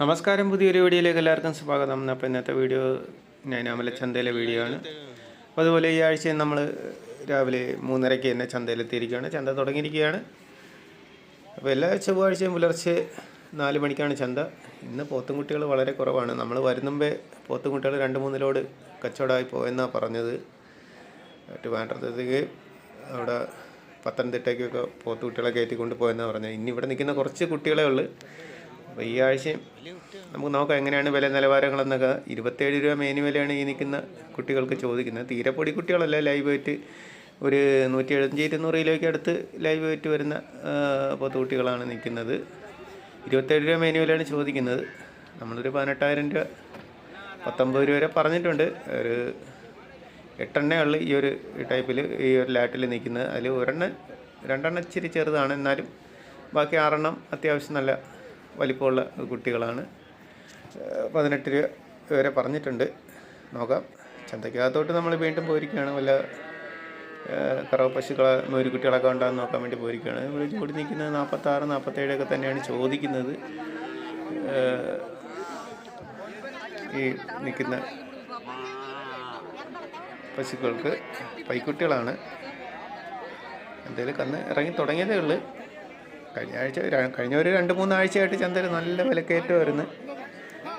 നമസ്കാരം പുതിയൊരു വീഡിയോയിലേക്ക് എല്ലാവർക്കും സ്വാഗതം. അപ്പോൾ ഇന്നത്തെ വീഡിയോ ഞാൻ അമലച്ചന്തയിലെ വീഡിയോ ആണ്. അപ്പോൾ അതുപോലെ ഈ ആഴ്ച നമ്മൾ രാവിലെ മൂന്നരയ്ക്ക് തന്നെ ചന്തയിലെത്തിയിരിക്കുകയാണ്. ചന്ത തുടങ്ങിയിരിക്കുകയാണ്. അപ്പോൾ എല്ലാ ചൊവ്വാഴ്ചയും പുലർച്ചെ നാല് മണിക്കാണ് ചന്ത. ഇന്ന് പോത്തുംകുട്ടികൾ വളരെ കുറവാണ്. നമ്മൾ വരുന്നുമ്പേ പോത്തുംകുട്ടികൾ രണ്ട് മൂന്ന് ലോഡ് കച്ചവടമായി പോയെന്നാണ് പറഞ്ഞത്. ട്രിവാൻഡ്രത്തേക്ക് അവിടെ പത്തനംതിട്ടയ്ക്കൊക്കെ പോത്തുകുട്ടികളെ കയറ്റിക്കൊണ്ട് പോയെന്നാണ് പറഞ്ഞത്. ഇനി ഇവിടെ നിൽക്കുന്ന കുറച്ച് കുട്ടികളെ ഉള്ളൂ. അപ്പോൾ ഈ ആഴ്ചയും നമുക്ക് നോക്കാം എങ്ങനെയാണ് വില നിലവാരങ്ങളെന്നൊക്കെ. ഇരുപത്തേഴ് രൂപ മെയിൻ വിലയാണ് ഈ നിൽക്കുന്ന കുട്ടികൾക്ക് ചോദിക്കുന്നത്. തീരെ പൊടി കുട്ടികളല്ല ലൈവ് വെയിറ്റ് ഒരു നൂറ്റി എഴുപത്തഞ്ച് ഇരുന്നൂറ് കിലോയ്ക്ക് അടുത്ത് ലൈവ് വെയിറ്റ് വരുന്ന പത്ത് കുട്ടികളാണ് നിൽക്കുന്നത്. ഇരുപത്തേഴ് രൂപ മെയിൻ വിലയാണ് ചോദിക്കുന്നത്. നമ്മളൊരു പതിനെട്ടായിരം രൂപ പത്തൊമ്പത് രൂപ വരെ പറഞ്ഞിട്ടുണ്ട്. ഒരു എട്ടെണ്ണേ ഉള്ളു ഈ ഒരു ടൈപ്പിൽ ഈ ഒരു ലാറ്റിൽ നിൽക്കുന്നത്. അതിൽ ഒരെണ്ണം രണ്ടെണ്ണം ഇച്ചിരി ചെറുതാണ്. എന്നാലും ബാക്കി ആറെണ്ണം അത്യാവശ്യം നല്ല വലിപ്പമുള്ള കുട്ടികളാണ്. പതിനെട്ട് രൂപ വരെ പറഞ്ഞിട്ടുണ്ട്. നോക്കാം. ചന്തയ്ക്കകത്തോട്ട് നമ്മൾ വീണ്ടും പോയിരിക്കുകയാണ്. വല്ല കറവ് പശുക്കളെ കുട്ടികളൊക്കെ ഉണ്ടാകുന്ന നോക്കാൻ വേണ്ടി പോയിരിക്കുകയാണ്. ഇവിടെ ജോഡി നിൽക്കുന്നത് നാൽപ്പത്താറ് നാൽപ്പത്തേഴൊക്കെ തന്നെയാണ് ചോദിക്കുന്നത്. ഈ നിൽക്കുന്ന പശുക്കൾക്ക് പൈക്കുട്ടികളാണ്. എന്തായാലും കന്ന് ഇറങ്ങി തുടങ്ങിയതേ ഉള്ളൂ. കഴിഞ്ഞ ആഴ്ച കഴിഞ്ഞ ഒരു രണ്ട് മൂന്ന് ആഴ്ചയായിട്ട് ചന്തയിൽ നല്ല വിലക്കയറ്റമായിരുന്നു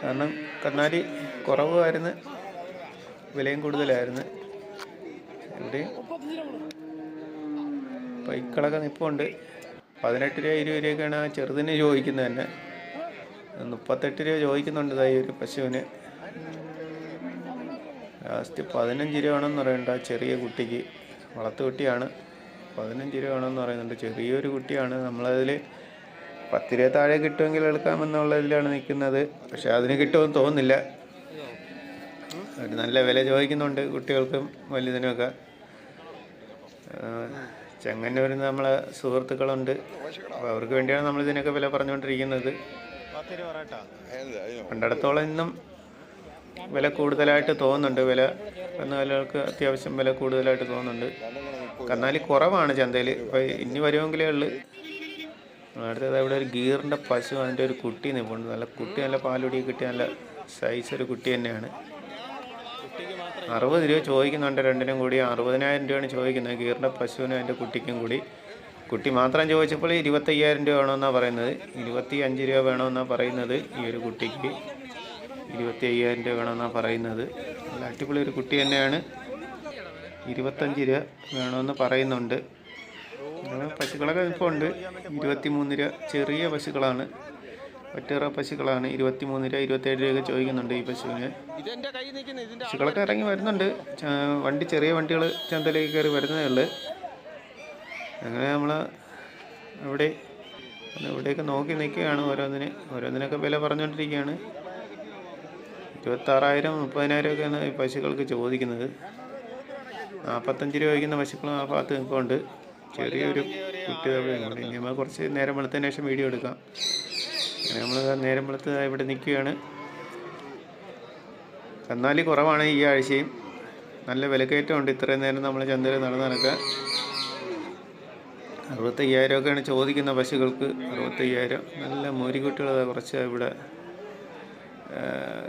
കാരണം കന്നാലി കുറവായിരുന്നു വിലയും കൂടുതലായിരുന്നു. ഇവിടെ പൈക്കളൊക്കെ നിപ്പുണ്ട്. പതിനെട്ട് രൂപ ഇരുപത് രൂപയൊക്കെയാണ് ആ ചെറുതിന് ചോദിക്കുന്നത് തന്നെ. മുപ്പത്തെട്ട് രൂപ ചോദിക്കുന്നുണ്ട് ഈ ഒരു പശുവിന്. ലാസ്റ്റ് പതിനഞ്ച് രൂപ വേണമെന്ന് പറയണ്ട ചെറിയ കുട്ടിക്ക്. വളർത്തു കുട്ടിയാണ്. പതിനഞ്ച് രൂപ വേണമെന്ന് പറയുന്നുണ്ട്. ചെറിയൊരു കുട്ടിയാണ്. നമ്മളതിൽ പത്ത് രൂപ താഴെ കിട്ടുമെങ്കിൽ എടുക്കാമെന്നുള്ളതിലാണ് നിൽക്കുന്നത്. പക്ഷെ അതിന് കിട്ടുമെന്ന് തോന്നുന്നില്ല. നല്ല വില ചോദിക്കുന്നുണ്ട് കുട്ടികൾക്കും വലുതിനുമൊക്കെ ചെങ്ങന്നൂരിൽ നിന്ന് നമ്മളെ സുഹൃത്തുക്കളുണ്ട്. അപ്പോൾ അവർക്ക് വേണ്ടിയാണ് നമ്മൾ ഇതിനൊക്കെ വില പറഞ്ഞുകൊണ്ടിരിക്കുന്നത്. പണ്ടടത്തോളം ഇന്നും വില കൂടുതലായിട്ട് തോന്നുന്നുണ്ട്. വില കന്നുകാലികൾക്ക് അത്യാവശ്യം വില കൂടുതലായിട്ട് തോന്നുന്നുണ്ട്. കന്നാലി കുറവാണ് ചന്തയിൽ അപ്പോൾ ഇനി വരുമെങ്കിലേ ഉള്ളു. അടുത്തത് അവിടെ ഒരു ഗീറിന്റെ പശു അതിന്റെ ഒരു കുട്ടി നിൽപ്പുണ്ട് നല്ല കുട്ടി നല്ല പാലുടി കിട്ടിയ നല്ല സൈസ് ഒരു കുട്ടി തന്നെയാണ്. അറുപത് രൂപ ചോദിക്കുന്നുണ്ട്. രണ്ടിനും കൂടി അറുപതിനായിരം രൂപയാണ് ചോദിക്കുന്നത്. ഗീറിന്റെ പശുവിനും അതിന്റെ കുട്ടിക്കും കൂടി. കുട്ടി മാത്രം ചോദിച്ചപ്പോൾ ഇരുപത്തയ്യായിരം രൂപ വേണമെന്നാണ് പറയുന്നത്. ഇരുപത്തി അഞ്ച് രൂപ വേണമെന്നാണ് പറയുന്നത് ഈ ഒരു കുട്ടിക്ക്. ഇരുപത്തി അയ്യായിരം രൂപ വേണമെന്നാണ് പറയുന്നത്. നല്ല അടിപൊളി ഒരു കുട്ടി തന്നെയാണ്. ഇരുപത്തഞ്ച് രൂപ വേണമെന്ന് പറയുന്നുണ്ട്. പശുക്കളൊക്കെ ഉണ്ട്. ഇരുപത്തി മൂന്ന് രൂപ ചെറിയ പശുക്കളാണ്. ഒറ്റേറെ പശുക്കളാണ്. ഇരുപത്തി മൂന്ന് രൂപ ഇരുപത്തേഴ് രൂപയൊക്കെ ചോദിക്കുന്നുണ്ട് ഈ പശുവിന്. പശുക്കളൊക്കെ ഇറങ്ങി വരുന്നുണ്ട്. വണ്ടി ചെറിയ വണ്ടികൾ ചന്തയിലേക്ക് കയറി വരുന്നതേ ഉള്ളു. അങ്ങനെ നമ്മൾ അവിടെ ഇവിടെയൊക്കെ നോക്കി നിൽക്കുകയാണ് ഓരോന്നിനെ. ഓരോന്നിനൊക്കെ വില പറഞ്ഞുകൊണ്ടിരിക്കുകയാണ്. ഇരുപത്താറായിരം മുപ്പതിനായിരം ഒക്കെയാണ് പശുക്കൾക്ക് ചോദിക്കുന്നത്. നാൽപ്പത്തഞ്ച് രൂപ വയ്ക്കുന്ന പശുക്കളും ആ ഭാഗത്ത് ഉണ്ട് ചെറിയൊരു കുട്ടി ഇനി നമ്മൾ കുറച്ച് നേരം വെളുത്തതിന് ശേഷം വീഡിയോ എടുക്കാം. നമ്മൾ നേരം വെളുത്ത് ഇവിടെ നിൽക്കുകയാണ്. കന്നാലി കുറവാണ് ഈ ആഴ്ചയും. നല്ല വിലക്കയറ്റമുണ്ട് ഇത്രയും നേരം നമ്മൾ ചന്തയിൽ നടന്നു നടക്കുക അറുപത്തയ്യായിരം ഒക്കെയാണ് ചോദിക്കുന്ന പശുക്കൾക്ക്. അറുപത്തയ്യായിരം. നല്ല മൂരിക്കുട്ടികൾ കുറച്ച് ഇവിടെ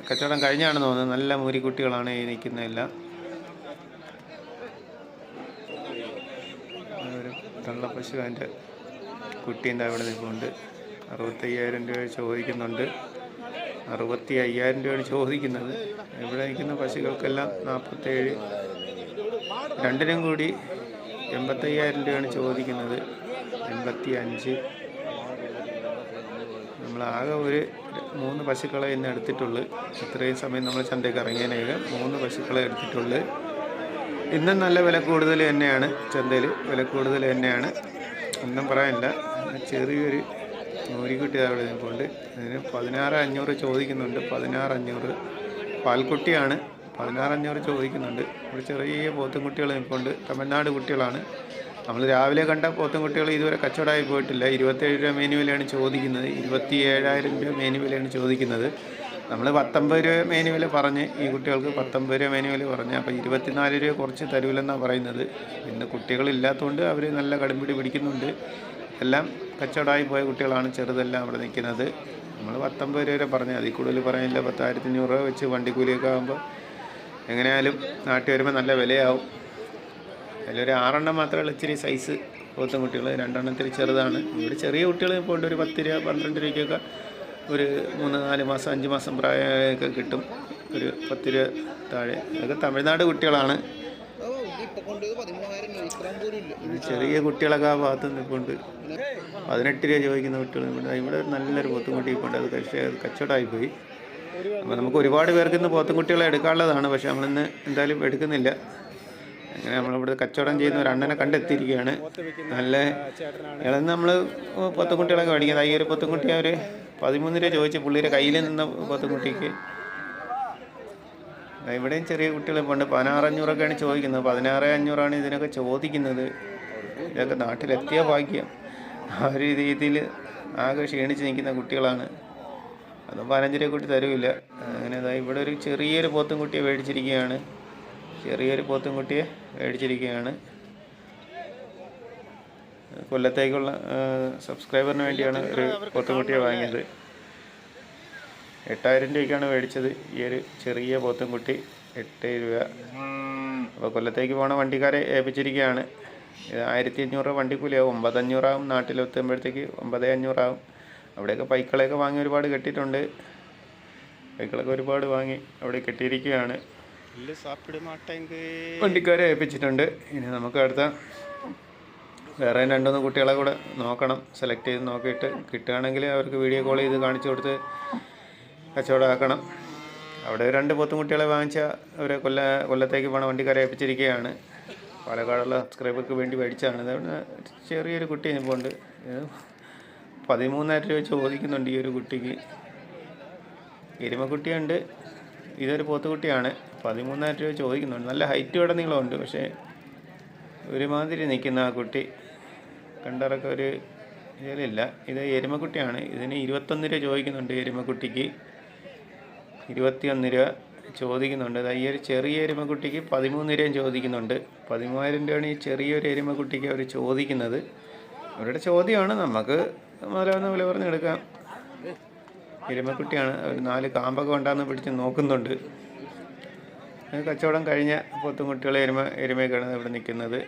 കച്ചവടം കഴിഞ്ഞാണെന്ന് തോന്നുന്നത് നല്ല മൂരിക്കുട്ടികളാണ് ഈ നിൽക്കുന്നതെല്ലാം ഒരു തള്ളപ്പശു അതിന്റെ കുട്ടീന്റെ അവിടെ നിൽപ്പുണ്ട്. അറുപത്തയ്യായിരം രൂപ ചോദിക്കുന്നുണ്ട്. അറുപത്തി അയ്യായിരം രൂപയാണ് ചോദിക്കുന്നത്. ഇവിടെ നിൽക്കുന്ന പശുക്കൾക്കെല്ലാം നാൽപ്പത്തേഴ് രണ്ടിനും കൂടി എൺപത്തയ്യായിരം രൂപയാണ് ചോദിക്കുന്നത്. എൺപത്തി അഞ്ച് നമ്മൾ ആകെ ഒരു മൂന്ന് പശുക്കളെ ഇന്ന് എടുത്തിട്ടുള്ളൂ. ഇത്രയും സമയം നമ്മൾ ചന്തയ്ക്ക് ഇറങ്ങിയതിനേക്ക് മൂന്ന് പശുക്കളെ എടുത്തിട്ടുള്ളൂ. ഇന്നും നല്ല വില കൂടുതൽ തന്നെയാണ് ചന്തയിൽ. വില കൂടുതൽ തന്നെയാണ്. ഒന്നും പറയാനില്ല. ചെറിയൊരു നൂരിക്കുട്ടി അവിടെ നിൽപ്പുണ്ട്. അതിന് പതിനാറ് അഞ്ഞൂറ് ചോദിക്കുന്നുണ്ട്. പതിനാറ് അഞ്ഞൂറ് പാൽക്കുട്ടിയാണ്. പതിനാറ് അഞ്ഞൂറ് ചോദിക്കുന്നുണ്ട്. ഇവിടെ ചെറിയ പോത്തും കുട്ടികൾ നിൽപ്പുണ്ട്. തമിഴ്നാട് കുട്ടികളാണ്. നമ്മൾ രാവിലെ കണ്ട പോത്തുംകുട്ടികൾ ഇതുവരെ കച്ചവടമായി പോയിട്ടില്ല. ഇരുപത്തേഴ് രൂപ മേനു വിലയാണ് ചോദിക്കുന്നത്. ഇരുപത്തി ഏഴായിരം രൂപ മേനു വിലയാണ് ചോദിക്കുന്നത്. നമ്മൾ പത്തൊമ്പത് രൂപ മേനു വില പറഞ്ഞ് ഈ കുട്ടികൾക്ക് പത്തൊമ്പത് രൂപ മേനു വില പറഞ്ഞ്. അപ്പോൾ ഇരുപത്തിനാല് രൂപ കുറച്ച് തരൂലെന്നാണ് പറയുന്നത്. ഇന്ന് കുട്ടികളില്ലാത്തതുകൊണ്ട് അവർ നല്ല കടുമ്പിടി പിടിക്കുന്നുണ്ട്. എല്ലാം കച്ചവടമായി പോയ കുട്ടികളാണ് ചെറുതെല്ലാം അവിടെ നിൽക്കുന്നത്. നമ്മൾ പത്തൊമ്പത് രൂപ വരെ പറഞ്ഞു. അതിൽ കൂടുതൽ പറയാനില്ല. പത്തായിരത്തി അഞ്ഞൂറ് രൂപ വെച്ച് വണ്ടിക്കൂലിയൊക്കെ ആകുമ്പോൾ എങ്ങനെയായാലും നാട്ടിൽ വരുമ്പോൾ നല്ല വിലയാവും. അതിലൊരു ആറെണ്ണം മാത്രമേ ഇച്ചിരി സൈസ് പോത്തും കുട്ടികൾ രണ്ടെണ്ണം ഇത്തിരി ചെറുതാണ്. ഇവിടെ ചെറിയ കുട്ടികൾ ഇപ്പോൾ ഒരു പത്ത് രൂപ പന്ത്രണ്ട് രൂപയ്ക്കൊക്കെ ഒരു മൂന്ന് നാല് മാസം അഞ്ച് മാസം പ്രായമൊക്കെ കിട്ടും. ഒരു പത്ത് രൂപ താഴെ. അതൊക്കെ തമിഴ്നാട് കുട്ടികളാണ്. ചെറിയ കുട്ടികളൊക്കെ ആ ഭാഗത്ത് നിൽപ്പുണ്ട്. പതിനെട്ട് രൂപ ചോദിക്കുന്ന കുട്ടികൾ ഇവിടെ. നല്ലൊരു പോത്തുംകുട്ടി ഇപ്പോൾ അത് അത് കച്ചവടമായി പോയി. അപ്പോൾ നമുക്ക് ഒരുപാട് പേർക്ക് ഇന്ന് പോത്തുംകുട്ടികളെ എടുക്കാനുള്ളതാണ്. പക്ഷേ നമ്മളിന്ന് എന്തായാലും എടുക്കുന്നില്ല. അങ്ങനെ നമ്മളിവിടെ കച്ചവടം ചെയ്യുന്ന ഒരു അണ്ണനെ കണ്ടെത്തിയിരിക്കുകയാണ്. നല്ല ഇളന്ന് നമ്മൾ പോത്തുംകുട്ടികളൊക്കെ മേടിക്കുന്നത്. ഈ ഒരു പോത്തുംകുട്ടി അവർ പതിമൂന്ന് രൂപ ചോദിച്ച് പുള്ളിയുടെ കയ്യിൽ നിന്ന പോത്തുംകുട്ടിക്ക്. ഇവിടെയും ചെറിയ കുട്ടികൾ ഇപ്പോൾ ഉണ്ട് പതിനാറ് അഞ്ഞൂറൊക്കെയാണ് ചോദിക്കുന്നത്. പതിനാറ് അഞ്ഞൂറാണ് ഇതിനൊക്കെ ചോദിക്കുന്നത്. ഇതൊക്കെ നാട്ടിലെത്തിയ ഭാഗ്യം. ആ ഒരു രീതിയിൽ ആകെ ക്ഷീണിച്ച് നിൽക്കുന്ന കുട്ടികളാണ്. അതും പതിനഞ്ച് രൂപ കൂട്ടി തരൂല്ല. അങ്ങനെ ഇവിടെ ഒരു ചെറിയൊരു പോത്തും കുട്ടിയെ മേടിച്ചിരിക്കുകയാണ്. ചെറിയൊരു പോത്തും കുട്ടിയെ മേടിച്ചിരിക്കുകയാണ്. കൊല്ലത്തേക്കുള്ള സബ്സ്ക്രൈബറിന് വേണ്ടിയാണ് ഒരു പോത്തും കുട്ടിയെ വാങ്ങിയത്. എട്ടായിരം രൂപയ്ക്കാണ് മേടിച്ചത്. ഈ ഒരു ചെറിയ പോത്തുംകുട്ടി എട്ട് രൂപ. അപ്പോൾ കൊല്ലത്തേക്ക് പോണ വണ്ടിക്കാരെ ഏൽപ്പിച്ചിരിക്കുകയാണ്. ഇത് ആയിരത്തി അഞ്ഞൂറ് രൂപ വണ്ടിക്കൂലിയാവും ഒമ്പത് അഞ്ഞൂറാവും നാട്ടിലെത്തുമ്പോഴത്തേക്ക് ഒമ്പത് അഞ്ഞൂറാവും. അവിടെയൊക്കെ പൈക്കളെയൊക്കെ വാങ്ങി ഒരുപാട് കെട്ടിയിട്ടുണ്ട്. പൈക്കളൊക്കെ ഒരുപാട് വാങ്ങി അവിടെ കെട്ടിയിരിക്കുകയാണ്. വണ്ടിക്കാരെ ഏൽപ്പിച്ചിട്ടുണ്ട്. ഇനി നമുക്ക് അടുത്ത വേറെ രണ്ടുമൂന്ന് കുട്ടികളെ കൂടെ നോക്കണം. സെലക്ട് ചെയ്ത് നോക്കിയിട്ട് കിട്ടുകയാണെങ്കിൽ അവർക്ക് വീഡിയോ കോൾ ചെയ്ത് കാണിച്ചു കൊടുത്ത് കച്ചവടമാക്കണം. അവിടെ രണ്ട് പോത്തും കുട്ടികളെ വാങ്ങിച്ച അവരെ കൊല്ല കൊല്ലത്തേക്ക് പോണ വണ്ടിക്കാരെ ഏൽപ്പിച്ചിരിക്കുകയാണ്. പാലക്കാടുള്ള സബ്സ്ക്രൈബർക്ക് വേണ്ടി മേടിച്ചാണ് ഇതവിടെ ചെറിയൊരു കുട്ടി ഇപ്പോൾ ഉണ്ട്. പതിമൂന്നായിരം രൂപ ചോദിക്കുന്നുണ്ട് ഈ ഒരു കുട്ടിക്ക്. എരുമക്കുട്ടിയുണ്ട്. ഇതൊരു പോത്തുകുട്ടിയാണ്. പതിമൂന്നായിരം രൂപ ചോദിക്കുന്നുണ്ട്. നല്ല ഹൈറ്റ് ഇവിടെ നീളമുണ്ട് പക്ഷേ ഒരുമാതിരി നിൽക്കുന്ന ആ കുട്ടി കണ്ടറൊക്കെ ഒരു ഇതിലില്ല. ഇത് എരുമക്കുട്ടിയാണ്. ഇതിന് ഇരുപത്തൊന്ന് രൂപ ചോദിക്കുന്നുണ്ട് എരുമക്കുട്ടിക്ക്. ഇരുപത്തിയൊന്ന് രൂപ ചോദിക്കുന്നുണ്ട്. ദാ ഈ ഒരു ചെറിയ എരുമക്കുട്ടിക്ക് പതിമൂന്ന് രൂപയും ചോദിക്കുന്നുണ്ട്. പതിമൂവായിരം രൂപയാണ് ഈ ചെറിയൊരു എരുമക്കുട്ടിക്ക് അവർ ചോദിക്കുന്നത്. അവരുടെ ചോദ്യമാണ്. നമുക്ക് മുതലാവുന്ന വില പറഞ്ഞെടുക്കാം. എരുമക്കുട്ടിയാണ്. ഒരു നാല് കാമ്പൊക്കെ ഉണ്ടാകുന്ന പിടിച്ച് നോക്കുന്നുണ്ട്. കച്ചവടം കഴിഞ്ഞ പൊത്തും കുട്ടികളെ എരുമ എരുമയൊക്കെയാണ് ഇവിടെ നിൽക്കുന്നത്.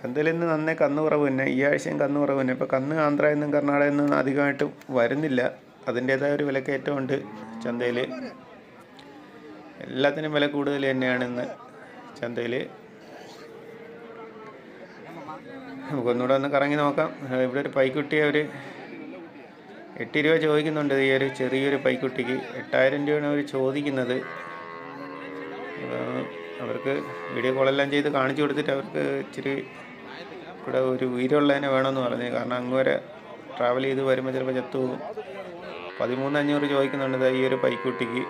ചന്തയിൽ ഇന്ന് നന്നേ കന്ന് കുറവ് തന്നെ. ഈ ആഴ്ചയും കന്ന് കുറവ് തന്നെ. ഇപ്പോൾ കന്ന് ആന്ധ്രയിൽ നിന്നും കർണാടകയിൽ നിന്നും അധികമായിട്ട് വരുന്നില്ല. അതിന്റേതായ ഒരു വിലക്കയറ്റമുണ്ട് ചന്തയിൽ. എല്ലാത്തിനും വില കൂടുതൽ തന്നെയാണ് ഇന്ന് ചന്തയിൽ. നമുക്കൊന്നുകൂടെ ഒന്ന് കറങ്ങി നോക്കാം. ഇവിടെ ഒരു പൈക്കുട്ടിയെ ഒരു എട്ട് രൂപ ചോദിക്കുന്നുണ്ട് ഈ ഒരു ചെറിയൊരു പൈക്കുട്ടിക്ക്. എട്ടായിരം രൂപയാണ് അവർ ചോദിക്കുന്നത്. അവർക്ക് വീഡിയോ കോളെല്ലാം ചെയ്ത് കാണിച്ചു കൊടുത്തിട്ട് അവർക്ക് ഇച്ചിരി ഇവിടെ ഒരു ഉയരമുള്ളതിനെ വേണമെന്ന് പറഞ്ഞു. കാരണം അങ്ങ് വരെ ട്രാവൽ ചെയ്ത് വരുമ്പോൾ ചിലപ്പോൾ ചത്തു പോകും പതിമൂന്ന് അഞ്ഞൂറ് ചോദിക്കുന്നുണ്ട് ഈ ഒരു പൈക്കുട്ടിക്ക്.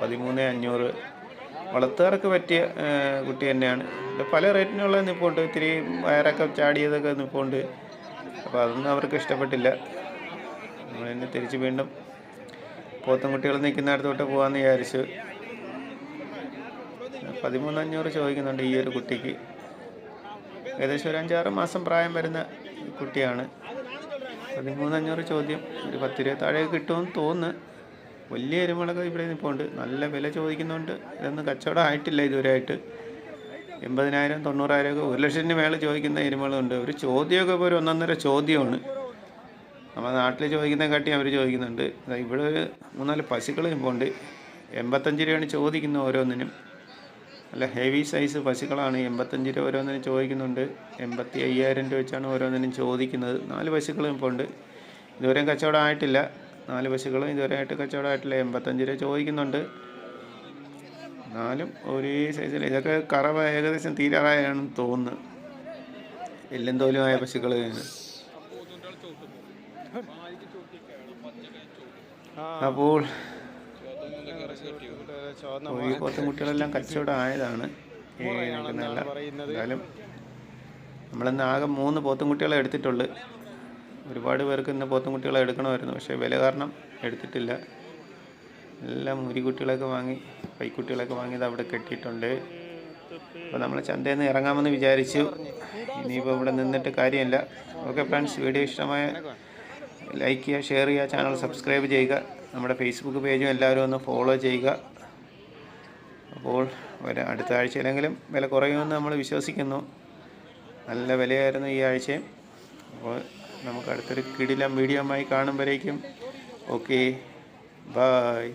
പതിമൂന്ന് അഞ്ഞൂറ്. വളർത്തുകാർക്ക് പറ്റിയ കുട്ടി തന്നെയാണ്. പല റേറ്റിനുള്ള നിപ്പുണ്ട്. ഇത്തിരി വയറൊക്കെ ചാടിയതൊക്കെ നിപ്പുണ്ട്. അപ്പോൾ അതൊന്നും അവർക്ക് ഇഷ്ടപ്പെട്ടില്ല. നമ്മൾ തന്നെ തിരിച്ച് വീണ്ടും പോത്തും കുട്ടികൾ നിൽക്കുന്നിടത്തോട്ട് പോകാമെന്ന് വിചാരിച്ചു പതിമൂന്നഞ്ഞൂറ് ചോദിക്കുന്നുണ്ട് ഈ ഒരു കുട്ടിക്ക്. ഏകദേശം ഒരു അഞ്ചാറ് മാസം പ്രായം വരുന്ന കുട്ടിയാണ്. പതിമൂന്നഞ്ഞൂറ് ചോദ്യം ഒരു പത്ത് രൂപ താഴെ കിട്ടുമെന്ന് തോന്നുന്നു. വലിയ എരുമകളൊക്കെ ഇവിടെ നിൽപ്പുണ്ട്. നല്ല വില ചോദിക്കുന്നുണ്ട്. ഇതൊന്നും കച്ചവടം ആയിട്ടില്ല ഇതുവരെയായിട്ട്. എൺപതിനായിരം തൊണ്ണൂറായിരം ഒക്കെ ഒരു ലക്ഷത്തിന് മേലെ ചോദിക്കുന്ന എരുമകളുണ്ട്. ഒരു ചോദ്യമൊക്കെ ഇപ്പോൾ ഒരു ഒന്നൊന്നര ചോദ്യമാണ്. നമ്മുടെ നാട്ടിൽ കാട്ടി അവർ ചോദിക്കുന്നുണ്ട്. ഇവിടെ ഒരു മൂന്നാൽ പശുക്കൾ ഇപ്പോണ്ട്. എൺപത്തഞ്ച് രൂപയാണ് ചോദിക്കുന്നത് ഓരോന്നിനും. അല്ല ഹെവി സൈസ് പശുക്കളാണ് എൺപത്തഞ്ച് രൂപ ഓരോന്നിനും ചോദിക്കുന്നുണ്ട്. എൺപത്തി അയ്യായിരം രൂപ വെച്ചാണ് ഓരോന്നിനും ചോദിക്കുന്നത്. നാല് പശുക്കൾ ഇപ്പോൾ ഉണ്ട് ഇതുവരെയും കച്ചവടം ആയിട്ടില്ല. നാല് പശുക്കളും ഇതുവരെ ആയിട്ട് കച്ചവടം ആയിട്ടില്ല. എൺപത്തഞ്ച് രൂപ ചോദിക്കുന്നുണ്ട്. എന്നാലും ഒരേ സൈസിൽ ഇതൊക്കെ കറവ ഏകദേശം തീരാറായാണെന്ന് തോന്നുന്നു. എല്ലും തോലുമായ പശുക്കൾ അപ്പോൾ ഈ പോലത്തെ കുട്ടികളെല്ലാം കച്ചവടം ആയതാണ്. ഈ നിൽക്കുന്നതല്ല എന്തായാലും നമ്മളിന്ന് ആകെ മൂന്ന് പോത്തും കുട്ടികളെ എടുത്തിട്ടുള്ളു. ഒരുപാട് പേർക്ക് ഇന്ന് പോത്തും കുട്ടികളെ എടുക്കണമായിരുന്നു. പക്ഷേ വില കാരണം എടുത്തിട്ടില്ല. എല്ലാം മുരിക്കുട്ടികളൊക്കെ വാങ്ങി പൈക്കുട്ടികളൊക്കെ വാങ്ങിയത് അവിടെ കെട്ടിയിട്ടുണ്ട്. അപ്പോൾ നമ്മൾ ചന്തയിൽ നിന്ന് ഇറങ്ങാമെന്ന് വിചാരിച്ചു. ഇനിയിപ്പോൾ ഇവിടെ നിന്നിട്ട് കാര്യമില്ല. ഓക്കെ ഫ്രണ്ട്സ് വീഡിയോ ഇഷ്ടമായ ലൈക്ക് ചെയ്യുക ഷെയർ ചെയ്യുക ചാനൽ സബ്സ്ക്രൈബ് ചെയ്യുക. നമ്മുടെ ഫേസ്ബുക്ക് പേജും എല്ലാവരും ഒന്ന് ഫോളോ ചെയ്യുക. അപ്പോൾ ഒരു അടുത്ത ആഴ്ചയിലെങ്കിലും വില കുറയുമെന്ന് നമ്മൾ വിശ്വസിക്കുന്നു. നല്ല വിലയായിരുന്നു ഈ ആഴ്ചയും. അപ്പോൾ നമുക്ക് അടുത്തൊരു കിടിലം വീഡിയോ ആയി കാണുമ്പോഴേക്കും. Okay bye